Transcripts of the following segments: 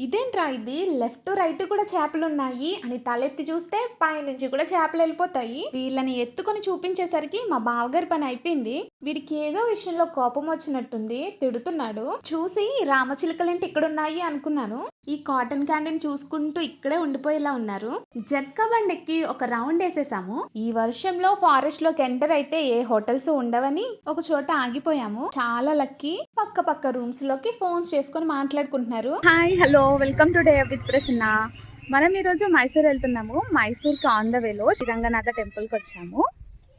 ఇదేంట్రా ఇది? Left right కూడా చేపలు ఉన్నాయి అని తలెత్తి చూస్తే పైనుంచి కూడా చేపలు వెళ్ళిపోతాయి. వీళ్ళని ఎత్తుకొని చూపించేసరికి మా బావగారి పని అయిపోయింది. వీడికి ఏదో విషయంలో కోపం వచ్చినట్టుంది. తిడుతున్నాడు. చూసి రామచిలుకలేంటి ఇక్కడ ఉన్నాయి అనుకున్నాను. ఈ కాటన్ క్యాండీని చూసుకుంటూ ఇక్కడే ఉండిపోయేలా ఉన్నారు. జట్కా బండెక్కి ఒక రౌండ్ వేసేసాము. ఈ వర్షంలో ఫారెస్ట్లోకి ఎంటర్ అయితే ఏ హోటల్స్ ఉండవని ఒక చోట ఆగిపోయాము. చాలా లక్కీ. పక్క పక్క రూమ్స్లోకి ఫోన్స్ చేసుకొని మాట్లాడుకుంటున్నారు. Hi hello. Welcome today with Prasanna మనం ఈరోజు మైసూర్ వెళ్తున్నాము. మైసూర్కి ఆన్ ద వేలో శ్రీరంగనాథ టెంపుల్కి వచ్చాము.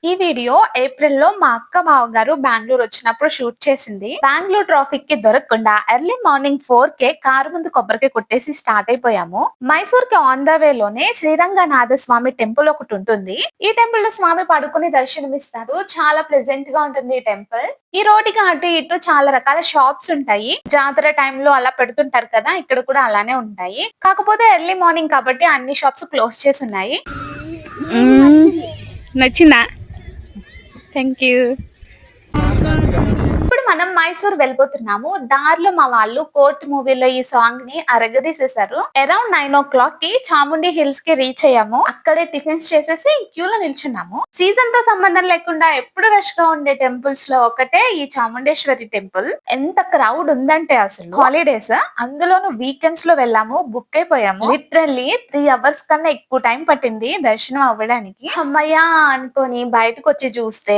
ఈ వీడియో ఏప్రిల్లో మా అక్క మావగారు బెంగళూరు వచ్చినప్పుడు షూట్ చేసింది. బెంగళూరు ట్రాఫిక్కి దొరకకుండా ఎర్లీ మార్నింగ్ ఫోర్ కే కారు ముందు కొబ్బరికి కొట్టేసి స్టార్ట్ అయిపోయాము. మైసూర్కి ఆన్ ద వే లోనే శ్రీరంగనాథ స్వామి టెంపుల్ ఒకటి ఉంటుంది. ఈ టెంపుల్లో స్వామి పడుకుని దర్శనమిస్తారు. చాలా ప్లెజెంట్గా ఉంటుంది ఈ టెంపుల్ ఈ రోడ్డుకి అటు ఇటు చాలా రకాల షాప్స్ ఉంటాయి. జాతర టైంలో అలా పెడుతుంటారు కదా ఇక్కడ కూడా అలానే ఉంటాయి. కాకపోతే ఎర్లీ మార్నింగ్ కాబట్టి అన్ని షాప్స్ క్లోజ్ చేసి ఉన్నాయి. నచ్చిందా? Thank you. మనం మైసూర్ వెళ్ళిపోతున్నాము దారిలో మా వాళ్ళు కోర్ట్ మూవీలో ఈ సాంగ్ని అరగదీసేశారు. అరౌండ్ నైన్ ఓ క్లాక్కి చాముండి హిల్స్కి రీచ్ అయ్యాము. అక్కడే టిఫిన్స్ చేసేసి క్యూ లో నిల్చున్నాము. సీజన్తో సంబంధం లేకుండా ఎప్పుడు రష్గా ఉండే టెంపుల్స్లో ఒకటే ఈ చాముండేశ్వరి టెంపుల్ ఎంత క్రౌడ్ ఉందంటే అసలు. హాలిడేస్ అందులోను వీకెండ్స్లో వెళ్ళాము బుక్ అయిపోయాము. లిటరల్లీ త్రీ అవర్స్ కన్నా ఎక్కువ టైం పట్టింది దర్శనం అవ్వడానికి. అమ్మయ్యా అనుకొని బయటకు వచ్చి చూస్తే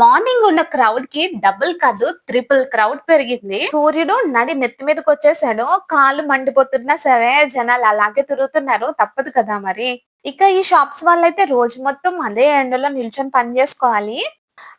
మార్నింగ్ ఉన్న క్రౌడ్కి డబుల్ కాదు ట్రిపుల్ క్రౌడ్ పెరిగింది. సూర్యుడు నడి నెత్తి మీదకి వచ్చేసాడు. కాలు మండిపోతున్నా సరే జనాలు అలాగే తిరుగుతున్నారు. తప్పదు కదా మరి. ఇక ఈ షాప్స్ వాళ్ళైతే రోజు మొత్తం అదే ఎండలో నిల్చొని పని చేసుకోవాలి.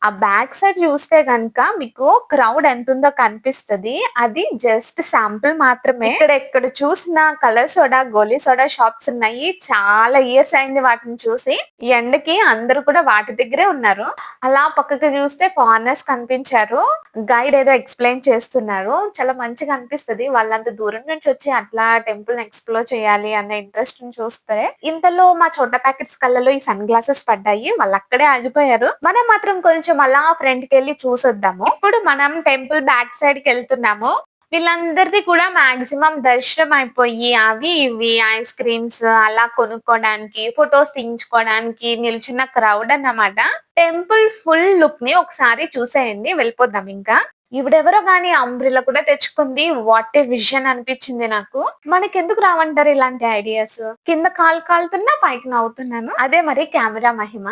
ఆ బ్యాక్ సైడ్ చూస్తే గనుక మీకు క్రౌడ్ ఎంత ఉందో కనిపిస్తది. అది జస్ట్ శాంపుల్ మాత్రమే. ఇక్కడ ఎక్కడ చూసిన colour soda goli soda shops ఉన్నాయి. చాలా ఇయర్స్ అయింది వాటిని చూసి. ఎండకి అందరూ కూడా వాటి దగ్గరే ఉన్నారు. అలా పక్కకి చూస్తే ఫారినర్స్ కనిపించారు. గైడ్ ఏదో ఎక్స్ప్లెయిన్ చేస్తున్నారు. చాలా మంచిగా అనిపిస్తది. వాళ్ళంత దూరం నుంచి వచ్చి అట్లా టెంపుల్ ఎక్స్ప్లోర్ చేయాలి అన్న ఇంట్రెస్ట్ చూస్తే. ఇంతలో మా చోట ప్యాకెట్స్ కళ్ళలో ఈ సన్ గ్లాసెస్ పడ్డాయి. వాళ్ళు అక్కడే ఆగిపోయారు. మనం మాత్రం కొంచెం అలా ఫ్రంట్కి వెళ్ళి చూసొద్దాము. ఇప్పుడు మనం టెంపుల్ బ్యాక్ సైడ్కి వెళ్తున్నాము. వీళ్ళందరిది కూడా మాక్సిమం దర్శనం అయిపోయి అవి ఇవి ఐస్ క్రీమ్స్ అలా కొనుక్కోవడానికి ఫొటోస్ తీయించుకోవడానికి నిల్చున్న క్రౌడ్ అన్నమాట. టెంపుల్ ఫుల్ లుక్ని ఒకసారి చూసేయండి వెళ్ళిపోద్దాం ఇంకా. ఇవిడెవరో గానీ అంబ్రిలా కూడా తెచ్చుకుంది. వాట్ ఏ విజన్ అనిపించింది నాకు. మనకి ఎందుకు రావంటారు ఇలాంటి ఐడియాస్ కింద కాలు కాలుతున్నా పైకి నవ్వుతున్నాను. అదే మరి కెమెరా మహిమ.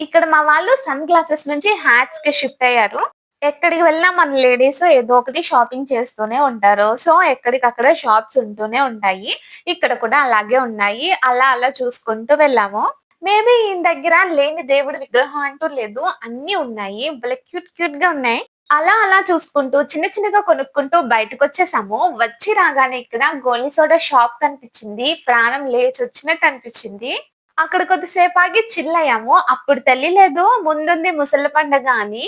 ఇక్కడ మా వాళ్ళు సన్ గ్లాసెస్ నుంచి హ్యాట్స్కి షిఫ్ట్ అయ్యారు. ఎక్కడికి వెళ్ళినా మన లేడీస్ ఏదో ఒకటి షాపింగ్ చేస్తూనే ఉంటారు. సో ఎక్కడికక్కడ షాప్స్ ఉంటూనే ఉంటాయి. ఇక్కడ కూడా అలాగే ఉన్నాయి. అలా అలా చూసుకుంటూ వెళ్ళాము. మేబీ ఈ దగ్గర లేని దేవుడి విగ్రహం అంటూ లేదు. అన్ని ఉన్నాయి. భలే క్యూట్ క్యూట్గా ఉన్నాయి. అలా అలా చూసుకుంటూ చిన్న చిన్నగా కొనుక్కుంటూ బయటకు వచ్చేసాము. వచ్చి రాగానే ఇక్కడ గోలీ సోడా షాప్ కనిపించింది. ప్రాణం లేచి వచ్చినట్టు అనిపించింది. అక్కడ కొద్దిసేపు ఆగి చిల్లయ్యాము అప్పుడు తెలియలేదు ముందుంది ముసల పండగ అని.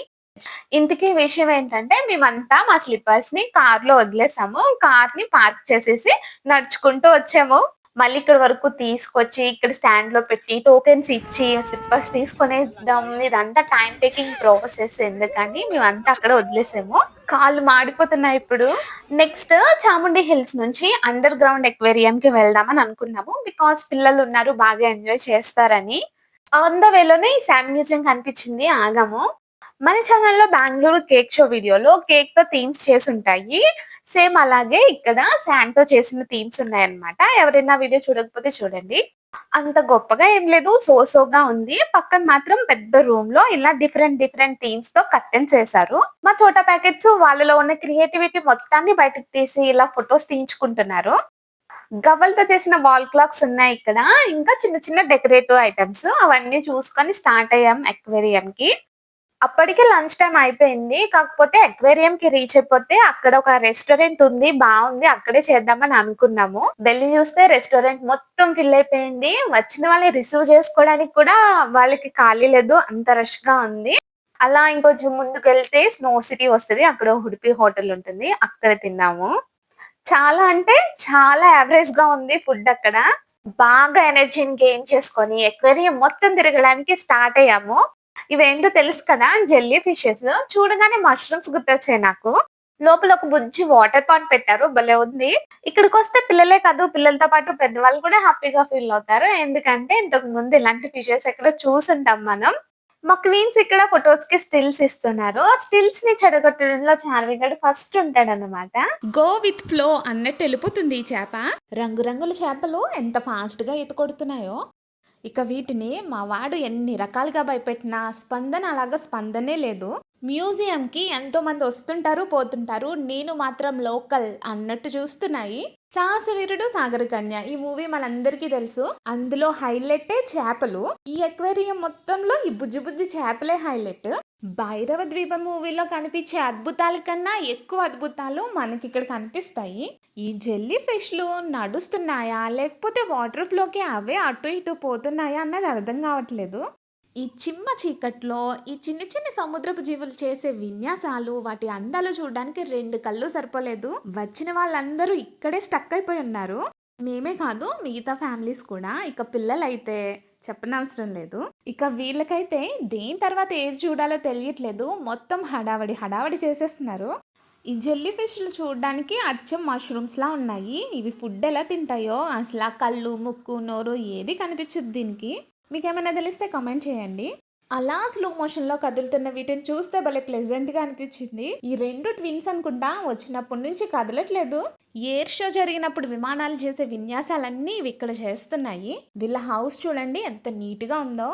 ఇంతకీ విషయం ఏంటంటే మేమంతా మా స్లిప్పర్స్ని కార్లో వదిలేసాము. కార్ని పార్క్ చేసేసి నడుచుకుంటూ వచ్చాము. మళ్ళీ ఇక్కడ వరకు తీసుకొచ్చి ఇక్కడ స్టాండ్లో పెట్టి టోకెన్స్ ఇచ్చి స్లిప్పర్స్ తీసుకునేద్దాం. ఇదంతా టైం టేకింగ్ ప్రాసెస్ ఎందుకని మేమంతా అక్కడ వదిలేసాము. కాళ్ళు మాడిపోతున్నాయి ఇప్పుడు. నెక్స్ట్ చాముండి హిల్స్ నుంచి అండర్ గ్రౌండ్ ఎక్వేరియం కి వెళ్దామని అనుకున్నాము. బికాస్ పిల్లలు ఉన్నారు బాగా ఎంజాయ్ చేస్తారని. ఆన్ ద వేలోనే ఈ శామ్ మ్యూజియం కనిపించింది ఆగాము. మన ఛానల్లో బెంగళూరు కేక్ షో వీడియోలో కేక్తో థీమ్స్ చేసి ఉంటాయి. సేమ్ అలాగే ఇక్కడ శాండ్తో చేసిన థీమ్స్ ఉన్నాయన్నమాట. ఎవరైనా వీడియో చూడకపోతే చూడండి. అంత గొప్పగా ఏం లేదు సోసోగా ఉంది. పక్కన మాత్రం పెద్ద రూమ్లో ఇలా డిఫరెంట్ డిఫరెంట్ థీమ్స్తో కర్టెన్స్ చేశారు. మా చోట ప్యాకెట్స్ వాళ్ళలో ఉన్న క్రియేటివిటీ మొత్తాన్ని బయటకు తీసి ఇలా ఫొటోస్ తీయించుకుంటున్నారు. గవ్వలతో చేసిన వాల్ క్లాక్స్ ఉన్నాయి ఇక్కడ. ఇంకా చిన్న చిన్న డెకరేటివ్ ఐటమ్స్ అవన్నీ చూసుకొని స్టార్ట్ అయ్యాం అక్వేరియం కి. అప్పటికే లంచ్ టైం అయిపోయింది. కాకపోతే అక్వేరియం కి రీచ్ అయిపోతే అక్కడ ఒక రెస్టారెంట్ ఉంది బాగుంది అక్కడే చేద్దామని అనుకున్నాము. వెళ్ళి చూస్తే రెస్టారెంట్ మొత్తం ఫిల్ అయిపోయింది. వచ్చిన వాళ్ళని రిసీవ్ చేసుకోవడానికి కూడా వాళ్ళకి ఖాళీ లేదు అంత రష్గా ఉంది. అలా ఇంకొంచెం ముందుకు వెళ్తే స్నో సిటీ వస్తుంది అక్కడ ఉడిపి హోటల్ ఉంటుంది అక్కడ తిన్నాము. చాలా అంటే చాలా యావరేజ్గా ఉంది ఫుడ్ అక్కడ. బాగా ఎనర్జీని గెయిన్ చేసుకొని ఎక్వేరియం మొత్తం తిరగడానికి స్టార్ట్ అయ్యాము. ఇవేంటో తెలుసు కదా జెల్లీ ఫిషెస్. చూడగానే మష్రూమ్స్ గుర్తొచ్చాయి నాకు. లోపల ఒక బుజ్జి వాటర్ పాన్ పెట్టారు భలే ఉంది. ఇక్కడికి వస్తే పిల్లలే కాదు పిల్లలతో పాటు పెద్దవాళ్ళు కూడా హ్యాపీగా ఫీల్ అవుతారు. ఎందుకంటే ఇంతకు ముందు ఇలాంటి ఫిషెస్ ఎక్కడ చూసుంటాం మనం. మా క్వీన్స్ ఇక్కడ ఫొటోస్కి స్టిల్స్ ఇస్తున్నారు. స్టిల్స్ని చెడగొట్టడంలో చార్వి గడు ఫస్ట్ ఉంటాడు అనమాట గో విత్ ఫ్లో అన్నట్టు వెళ్ళిపోతుంది ఈ చేప. రంగురంగుల చేపలు ఎంత ఫాస్ట్గా ఈత కొడుతున్నాయో. ఇక వీటిని మా వాడు ఎన్ని రకాలుగా భయపెట్టినా స్పందన అలాగా స్పందనే లేదు. మ్యూజియంకి ఎంతోమంది వస్తుంటారు పోతుంటారు. నేను మాత్రం లోకల్ అన్నట్టు చూస్తున్నాయి. సాహసవీరుడు సాగర కన్య. ఈ మూవీ మనందరికీ తెలుసు. అందులో హైలైటే చేపలు. ఈ ఎక్వేరియం మొత్తంలో ఈ బుజ్జి బుజ్జి చేపలే హైలైట్. భైరవ ద్వీప మూవీలో కనిపించే అద్భుతాల కన్నా ఎక్కువ అద్భుతాలు మనకి ఇక్కడ కనిపిస్తాయి. ఈ జెల్లీ ఫిష్లు నడుస్తున్నాయా? లేకపోతే వాటర్ ఫ్లోకి అవే అటు ఇటు పోతున్నాయా అన్నది అర్థం కావట్లేదు. ఈ చిమ్మ చీకట్లో ఈ చిన్న చిన్న సముద్రపు జీవులు చేసే విన్యాసాలు వాటి అందాలు చూడడానికి రెండు కళ్ళు సరిపోలేదు. వచ్చిన వాళ్ళందరూ ఇక్కడే స్టక్ అయిపోయి ఉన్నారు. మేమే కాదు మిగతా ఫ్యామిలీస్ కూడా. ఇక పిల్లలైతే చెప్పనవసరం లేదు. ఇక వీళ్ళకైతే దేని తర్వాత ఏది చూడాలో తెలియట్లేదు. మొత్తం హడావడి హడావడి చేసేస్తున్నారు. ఈ జెల్లీ ఫిష్లు చూడడానికి అచ్చం మష్రూమ్స్ లా ఉన్నాయి. ఇవి ఫుడ్ ఎలా తింటాయో? అసలు కళ్ళు ముక్కు నోరు ఏది కనిపించదు దీనికి? మీకు ఏమైనా తెలిస్తే కమెంట్ చేయండి. అలా స్లో మోషన్లో కదులుతున్న వీటిని చూస్తే భలే ప్లెజెంట్గా అనిపించింది. ఈ రెండు ట్విన్స్ అనుకుంటా వచ్చినప్పటి నుంచి కదలట్లేదు. ఎయిర్ షో జరిగినప్పుడు విమానాలు చేసే విన్యాసాలన్నీ ఇవి ఇక్కడ చేస్తున్నాయి. వీళ్ళ హౌస్ చూడండి ఎంత నీట్గా ఉందో.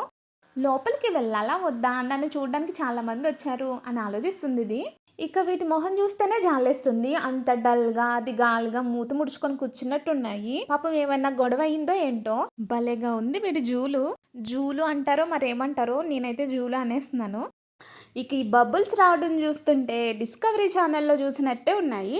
లోపలికి వెళ్ళాలా వద్దా నన్ను చూడడానికి చాలామంది వచ్చారు అని ఆలోచిస్తుంది ఇది. ఇక వీటి మొహం చూస్తేనే జాలేస్తుంది. అంత డల్గా అది గాలిగా మూత ముడుచుకొని కూర్చున్నట్టున్నాయి. పాపం ఏమన్నా గొడవ అయిందో ఏంటో? భలేగా ఉంది వీటి జూలు. జూలు అంటారో మరేమంటారో నేనైతే జూలు అనేస్తున్నాను. ఇక ఈ బబుల్స్ రావడం చూస్తుంటే డిస్కవరీ ఛానల్లో చూసినట్టే ఉన్నాయి.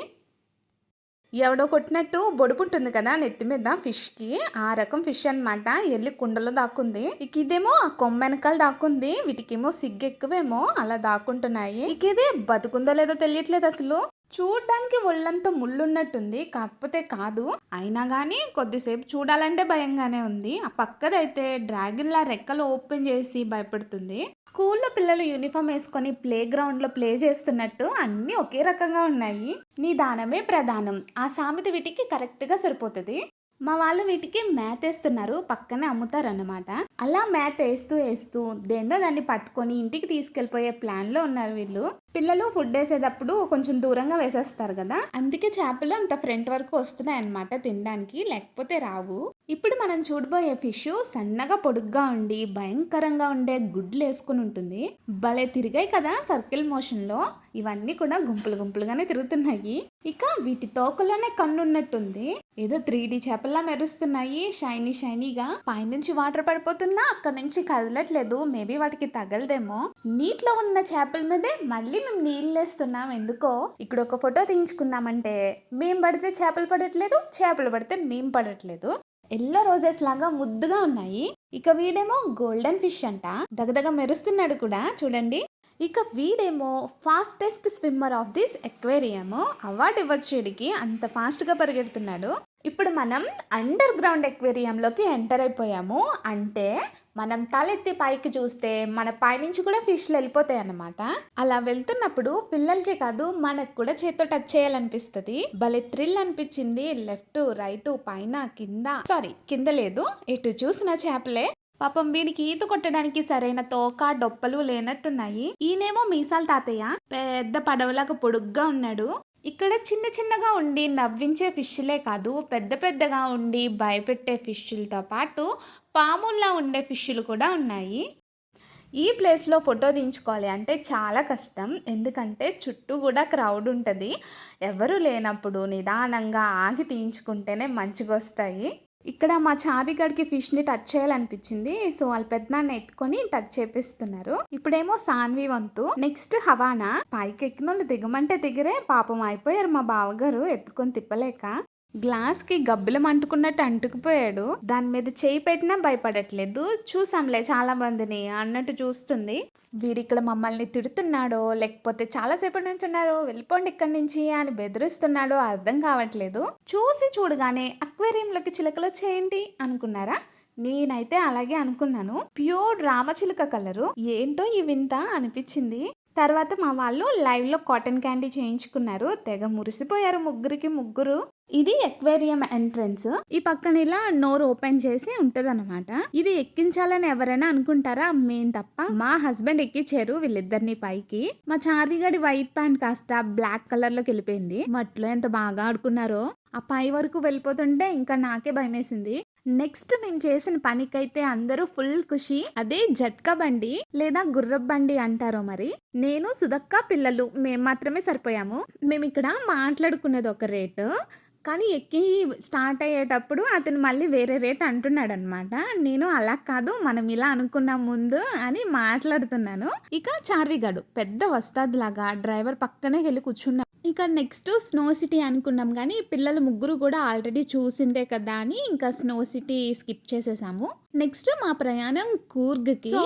ఎవడో కొట్టినట్టు బొడుపుంటుంది కదా నెత్తి మీద ఫిష్కి ఆ రకం ఫిష్ అన్నమాట. ఎల్లి కుండలో దాక్కుంది. ఇక ఇదేమో ఆ కొమ్మ వెనకాల దాక్కుంది. వీటికేమో సిగ్గు ఎక్కువేమో అలా దాక్కుంటున్నాయి. ఇక ఇది బతుకుందో లేదో తెలియట్లేదు అసలు. చూడ్డానికి ఒళ్ళంతా ముళ్ళున్నట్టుంది. కాకపోతే కాదు అయినా కానీ కొద్దిసేపు చూడాలంటే భయంగానే ఉంది. ఆ పక్కదైతే డ్రాగన్ లా రెక్కలు ఓపెన్ చేసి భయపడుతుంది. స్కూల్లో పిల్లలు యూనిఫామ్ వేసుకొని ప్లే గ్రౌండ్లో ప్లే చేస్తున్నట్టు అన్ని ఒకే రకంగా ఉన్నాయి. నీ దానమే ప్రధానం. ఆ సామెత వీటికి కరెక్ట్గా సరిపోతుంది. మా వాళ్ళు వీటికి మ్యాథ్ వేస్తున్నారు పక్కనే అమ్ముతారన్నమాట. అలా మేత వేస్తూ వేస్తూ దేన్నో దాన్ని పట్టుకొని ఇంటికి తీసుకెళ్ళిపోయే ప్లాన్లో ఉన్నారు వీళ్ళు. పిల్లలు ఫుడ్ వేసేటప్పుడు కొంచెం దూరంగా వేసేస్తారు కదా. అందుకే చేపలు అంత ఫ్రంట్ వరకు వస్తున్నాయి అన్నమాట తినడానికి లేకపోతే రావు. ఇప్పుడు మనం చూడబోయే ఫిష్ సన్నగా పొడుగ్గా ఉండి భయంకరంగా ఉండే గుడ్లు వేసుకుని ఉంటుంది. భలే తిరిగాయి కదా సర్కిల్ మోషన్లో. ఇవన్నీ కూడా గుంపులు గుంపులుగానే తిరుగుతున్నాయి. ఇక వీటి తోకలోనే కన్ను ఉన్నట్టుంది ఏదో త్రీ డి చేపల్లా మెరుస్తున్నాయి. షైనీ షైనీగా పైనుంచి వాటర్ పడిపోతున్నా అక్కడ నుంచి కదలట్లేదు. మేబీ వాటికి తగలదేమో. నీటిలో ఉన్న చేపల మీదే మళ్ళీ మేము నీళ్ళు వేస్తున్నాం ఎందుకో? ఇక్కడ ఒక ఫోటో తీయించుకుందామంటే మేము పడితే చేపలు పడట్లేదు చేపలు పడితే మేము పడట్లేదు. ఎల్లో రోజెస్ లాగా ముద్దుగా ఉన్నాయి. ఇక వీడేమో గోల్డెన్ ఫిష్ అంట. దగదగ మెరుస్తున్నాడు కూడా. చూడండి. ఇక వీడేమో fastest swimmer of this aquarium award ఇవ్వచ్చేడికి అంత ఫాస్ట్గా పరిగెడుతున్నాడు. ఇప్పుడు మనం అండర్ గ్రౌండ్ ఎక్వేరియంలోకి ఎంటర్ అయిపోయాము. అంటే మనం తలెత్తి పైకి చూస్తే మన పైనుంచి కూడా ఫిష్లు వెళ్ళిపోతాయి అన్నమాట. అలా వెళ్తున్నప్పుడు పిల్లలకే కాదు మనకు కూడా చేత్తో టచ్ చేయాలనిపిస్తుంది. భలే థ్రిల్ అనిపించింది. లెఫ్ట్ రైట్ పైన కింద సారీ కింద లేదు. ఎటు చూసిన చేపలే. పాపం వీడికి ఈత కొట్టడానికి సరైన తోక డొప్పలు లేనట్టున్నాయి. ఈయనేమో మీసాల తాతయ్య. పెద్ద పడవలాగా పొడుగ్గా ఉన్నాడు. ఇక్కడ చిన్న చిన్నగా ఉండి నవ్వించే ఫిష్లే కాదు పెద్ద పెద్దగా ఉండి భయపెట్టే ఫిష్లతో పాటు పాముల్లా ఉండే ఫిష్లు కూడా ఉన్నాయి. ఈ ప్లేస్లో ఫోటో దించుకోవాలి అంటే చాలా కష్టం. ఎందుకంటే చుట్టూ కూడా క్రౌడ్ ఉంటుంది. ఎవరు లేనప్పుడు నిదానంగా ఆగి తీయించుకుంటేనే మంచిగా వస్తాయి ఇక్కడ మా చావిగడికి ఫిష్ని టచ్ చేయాలనిపించింది. సో వాళ్ళ పెద్దనాన్న ఎత్తుకొని టచ్ చేపిస్తున్నారు. ఇప్పుడేమో సాన్వి వంతు. Next Havana. పైకి ఎక్కిన వాళ్ళు దిగమంటే దిగరే పాపం అయిపోయారు మా బావగారు ఎత్తుకొని తిప్పలేక. గ్లాస్కి గబ్బిలం అంటుకున్నట్టు అంటుకుపోయాడు. దాని మీద చేయి పెట్టినా భయపడట్లేదు. చూసాంలే చాలా మందిని అన్నట్టు చూస్తుంది. వీడిక్కడ మమ్మల్ని తిడుతున్నాడో లేకపోతే చాలాసేపటి నుంచి ఉన్నారో వెళ్ళిపోండి ఇక్కడి నుంచి అని బెదిరిస్తున్నాడో అర్థం కావట్లేదు. చూసి చూడగానే అక్వేరియంలోకి చిలకలు చేయండి అనుకున్నారా? నేనైతే అలాగే అనుకున్నాను. ప్యూర్ రామచిలుక కలరు. ఏంటో ఈ వింత అనిపించింది. తర్వాత మా వాళ్ళు లైవ్లో కాటన్ క్యాండీ చేయించుకున్నారు. తెగ మురిసిపోయారు ముగ్గురికి ముగ్గురు. ఇది ఎక్వేరియం ఎంట్రన్స్. ఈ పక్కన ఇలా నోరు ఓపెన్ చేసి ఉంటది ఇది ఎక్కించాలని ఎవరైనా అనుకుంటారా? మేం తప్ప. మా హస్బెండ్ ఎక్కించారు వీళ్ళిద్దరిని పైకి. మా చార్విగాడి వైట్ ప్యాంట్ కాస్త బ్లాక్ కలర్లోకి వెళ్ళిపోయింది. మట్లో ఎంత బాగా ఆడుకున్నారో. ఆ పై వరకు వెళ్ళిపోతుంటే ఇంకా నాకే భయమేసింది. నెక్స్ట్ మేము చేసిన పనికైతే అందరూ ఫుల్ ఖుషి. అదే జట్కా బండి లేదా గుర్రపు బండి అంటారో మరి. నేను సుధక్క పిల్లలు. మేము మాత్రమే సరిపోయాము. మేము ఇక్కడ మాట్లాడుకున్నది ఒక రేటు. కానీ ఎక్కి స్టార్ట్ అయ్యేటప్పుడు అతను మళ్ళీ వేరే రేట్ అంటున్నాడు అనమాట నేను అలా కాదు మనం ఇలా అనుకున్నాం ముందు అని మాట్లాడుతున్నాను. ఇక చార్విగాడు పెద్ద వస్తాది లాగా డ్రైవర్ పక్కనే వెళ్ళి కూర్చున్నాడు ఇంకా నెక్స్ట్ స్నో సిటీ అనుకున్నాం కానీ పిల్లలు ముగ్గురు కూడా ఆల్రెడీ చూసిందే కదా అని ఇంకా స్నో సిటీ స్కిప్ చేసేసాము. నెక్స్ట్ మా ప్రయాణం కూర్గ్కి. సో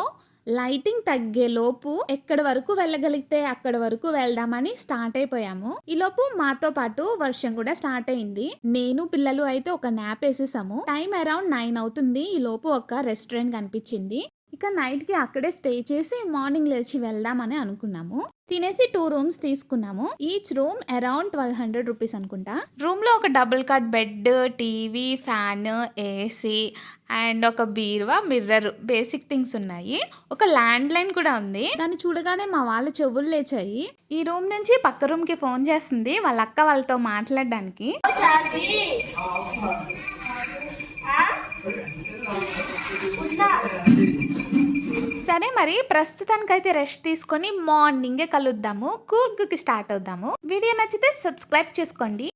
లైటింగ్ తగ్గే లోపు ఎక్కడి వరకు వెళ్ళగలిగితే అక్కడ వరకు వెళ్దామని స్టార్ట్ అయిపోయాము. ఈ లోపు మాతో పాటు వర్షం కూడా స్టార్ట్ అయింది. నేను పిల్లలు అయితే ఒక నాప్ వేసేసాము. టైం అరౌండ్ నైన్ అవుతుంది. ఈ లోపు ఒక రెస్టారెంట్ కనిపించింది. ఇక నైట్కి అక్కడే స్టే చేసి మార్నింగ్ లేచి వెళ్దామని అనుకున్నాము. తినేసి టూ రూమ్స్ తీసుకున్నాము. Each room around twelve hundred rupees అనుకుంటా. రూమ్లో ఒక double cot bed TV fan AC and ఒక బీరువా మిర్రర్ బేసిక్ థింగ్స్ ఉన్నాయి. ఒక ల్యాండ్ లైన్ కూడా ఉంది. దాన్ని చూడగానే మా వాళ్ళ చెవులు లేచాయి. ఈ రూమ్ నుంచి పక్క రూమ్కి ఫోన్ చేస్తుంది వాళ్ళ అక్క వాళ్ళతో మాట్లాడడానికి. సరే మరి ప్రస్తుతానికి అయితే రెస్ట్ తీసుకొని మార్నింగే కలుద్దాము. కూర్గుకి స్టార్ట్ అవుదాము. వీడియో నచ్చితే సబ్స్క్రైబ్ చేసుకోండి.